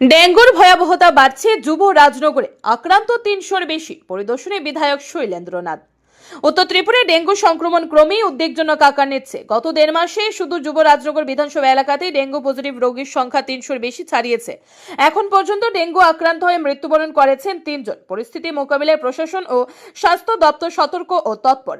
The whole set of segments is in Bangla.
ডেঙ্গুর ভয়াবহতা বাড়ছে যুব রাজনগরে। আক্রান্ত তিনশোর বেশি। পরিদর্শনে বিধায়ক শৈলেন্দ্রনাথ। উত্তর ত্রিপুরায় ডেঙ্গু সংক্রমণ ক্রমেই উদ্বেগজনক আকার নিচ্ছে। গত দেড় মাসে শুধু যুব রাজনগর বিধানসভা এলাকাতেই ডেঙ্গু পজিটিভ রোগীর সংখ্যা তিনশোর বেশি ছাড়িয়েছে। এখন পর্যন্ত ডেঙ্গু আক্রান্ত হয়ে মৃত্যুবরণ করেছেন তিনজন। পরিস্থিতি মোকাবিলায় প্রশাসন ও স্বাস্থ্য দপ্তর সতর্ক ও তৎপর।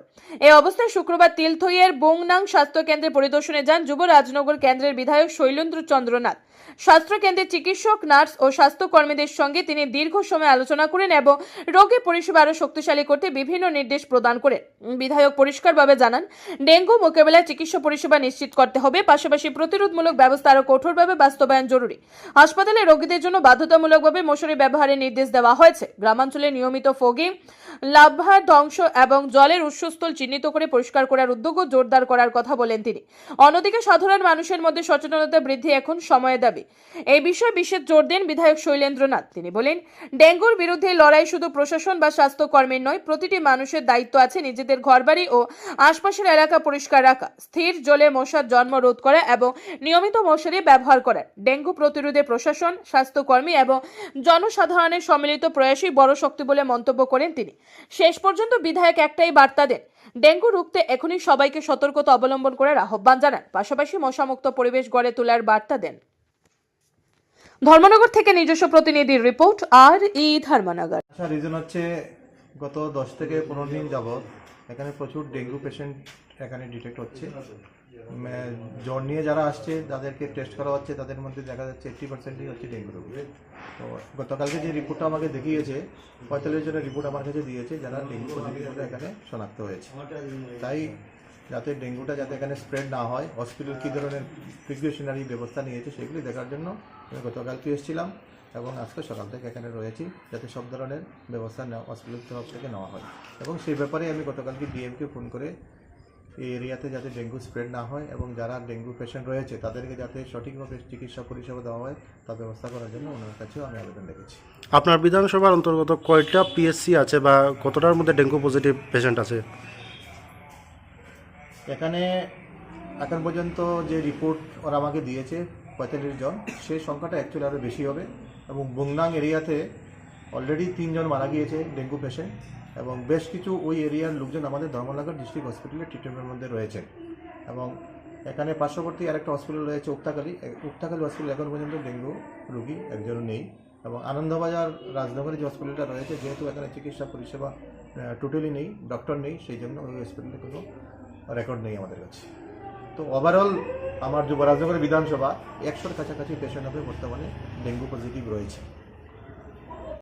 এই অবস্থায় শুক্রবার তিলথইয়ের বোংনাং স্বাস্থ্য কেন্দ্রে পরিদর্শনে যান যুব রাজনগর কেন্দ্রের বিধায়ক শৈলেন্দ্র চন্দ্রনাথ। স্বাস্থ্য কেন্দ্রের চিকিৎসক, নার্স ও স্বাস্থ্যকর্মীদের সঙ্গে তিনি দীর্ঘ সময় আলোচনা করেন এবং রোগী পরিষেবা আরও শক্তিশালী করতে বিভিন্ন নির্দেশ প্রদান করেন বিধায়ক পরিষ্কারভাবে জানান, ডেঙ্গু মোকাবেলায় চিকিৎসা পরিষেবা নিশ্চিত করতে হবে, পাশাপাশি প্রতিরোধমূলক ব্যবস্থা আরও কঠোরভাবে বাস্তবায়ন জরুরি। হাসপাতালে রোগীদের জন্য বাধ্যতামূলকভাবে মশারি ব্যবহারের নির্দেশ দেওয়া হয়েছে। গ্রামাঞ্চলে নিয়মিত ফগি, লাভা, ধ্বংস এবং জলের উৎসস্থল চিহ্নিত করে পরিষ্কার করার উদ্যোগও জোরদার করার কথা বলেন তিনি। অন্যদিকে সাধারণ মানুষের মধ্যে সচেতনতা বৃদ্ধি এখন সময়ের দাবি। এই বিষয়ে বিশেষ জোর দেন বিধায়ক শৈলেন্দ্রনাথ। তিনি বলেন, ডেঙ্গুর বিরুদ্ধে লড়াই শুধু প্রশাসন বা স্বাস্থ্যকর্মীর নয়, প্রতিটি মানুষের দায়িত্ব আছে নিজেদের ঘরবাড়ি ও আশপাশের এলাকা পরিষ্কার রাখা। স্থির জলে মশার জন্ম রোধ করা এবং নিয়মিত মশারি ব্যবহার করা। ডেঙ্গু প্রতিরোধে প্রশাসন, স্বাস্থ্যকর্মী এবং জনসাধারণের সম্মিলিত প্রয়াসই বড় শক্তি বলে মন্তব্য করেন তিনি। শেষ পর্যন্ত বিধায়ক একটাই বার্তা দেন, ডেঙ্গু রুখতে এখনই সবাইকে সতর্কতা অবলম্বন করার আহ্বান জানান। পাশাপাশি মশামুক্ত পরিবেশ গড়ে তোলার বার্তা দেন। ধর্মনগর থেকে নিজস্ব প্রতিনিধির রিপোর্ট, আর ই ধর্মনগর। আচ্ছা রিজন হচ্ছে গত দশ থেকে পনেরো দিন যাবৎ এখানে প্রচুর ডেঙ্গু পেশেন্ট এখানে ডিটেক্ট হচ্ছে। জ্বর নিয়ে যারা আসছে যাদেরকে টেস্ট করা হচ্ছে, তাদের মধ্যে দেখা যাচ্ছে এইট্টি পার্সেন্টই হচ্ছে ডেঙ্গু রোগী। তো গতকালকে যে রিপোর্টটা আমাকে দেখিয়েছে, পঁয়তাল্লিশ জনের রিপোর্ট আমার কাছে দিয়েছে, যারা ডেঙ্গু পজিটিভ এখানে শনাক্ত হয়েছে। তাই যাতে ডেঙ্গুটা যাতে এখানে স্প্রেড না হয় হসপিটাল কী ধরনের প্রিকশনারি ব্যবস্থা নিয়েছে সেগুলি দেখার জন্য আমি গতকালকে এসেছিলাম। এবং আজকে সকাল থেকে এখানে রয়েছি যাতে সব ধরনের ব্যবস্থা নেওয়া হসপিটাল তরফ থেকে নেওয়া হয়। এবং সেই ব্যাপারে আমি গতকালকে ডিএমকে ফোন করে এই এরিয়াতে যাতে ডেঙ্গু স্প্রেড না হয় এবং যারা ডেঙ্গু পেশেন্ট রয়েছে তাদেরকে যাতে সঠিকভাবে চিকিৎসা পরিষেবা দেওয়া হয় তার ব্যবস্থা করার জন্য ওনার কাছেও আমি আবেদন রেখেছি। আপনার বিধানসভার অন্তর্গত কয়টা পিএসসি আছে বা কতটার মধ্যে ডেঙ্গু পজিটিভ পেশেন্ট আছে? এখানে এখন পর্যন্ত যে রিপোর্ট ওরা আমাকে দিয়েছে পঁয়তাল্লিশ জন সেই সংখ্যাটা অ্যাকচুয়ালি আরও বেশি হবে। এবং বুংনাং এরিয়াতে অলরেডি তিনজন মারা গিয়েছে ডেঙ্গু পেশেন্ট এবং বেশ কিছু ওই এরিয়ার লোকজন আমাদের ধর্মনগর ডিস্ট্রিক্ট হসপিটালে ট্রিটমেন্টের মধ্যে রয়েছে। এবং এখানে পার্শ্ববর্তী আরেকটা হসপিটাল রয়েছে উক্তাকালী উক্তাকালী হসপিটাল এখন পর্যন্ত ডেঙ্গু রোগী একজনও নেই এবং আনন্দবাজার রাজনগরে যে হসপিটালটা রয়েছে, যেহেতু এখানে চিকিৎসা পরিষেবা টোটালি নেই ডক্টর নেই, সেই জন্য ওই হসপিটালে কোনো রেকর্ড নেই আমাদের কাছে। তো ওভারঅল আমার যুবরাজনগর বিধানসভা একশোর কাছাকাছি পেশেন্ট হবে বর্তমানে। ডেঙ্গু পজিটিভ রয়েছে।